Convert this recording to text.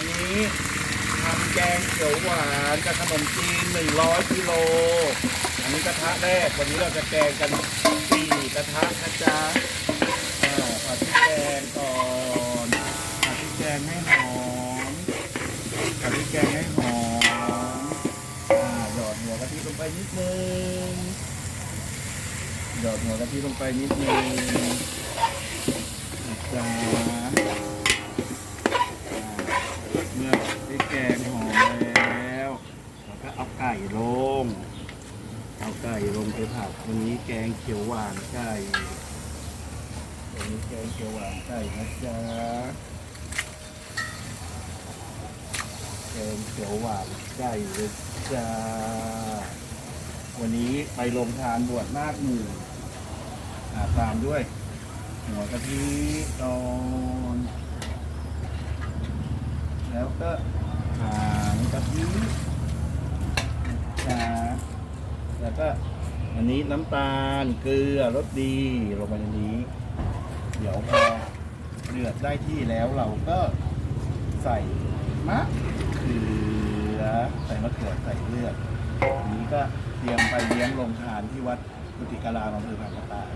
วันนี้ทำแกงเขียวหวานกับขนมจีน100กิโล อันนี้กระทะแรก วันนี้เราจะแกงกันสี่กระทะนะจ๊ะอ่าผัดพริกแกงก่อนผัดพริกแกงให้หอมผัดพริกแกงให้หอมอ่าหยอดหัวกะทิลงไปนิดนึงหยอดหัวกะทิลงไปนิดนึงจ๊ะ เมื่อพริกแกงหอมแล้วเราก็เอาไก่ ลงเอาไก่ลงไปผัดวันนี้แกงเขียวหวานไก่วันนี้แกงเขียวหวานไก่นะจ๊ะแกงเขียวหวานไก่เลยจ้าวันนี้ไปลงทานบวชนาคหมู่อ่าตามด้วย หัวกะทิตอน แล้วก็หางกะทินะ แล้วก็ อันนี้น้ำตาลเกลือรสดีลงไปในนี้ เดี๋ยวพอเดือดได้ที่แล้วเราก็ใส่มะเขือใส่มะเขือใส่เลือดอันนี้ก็เตรียมไปเลี้ยงลงทานที่วัดกุฏิการามอำเภอพางกระต่าย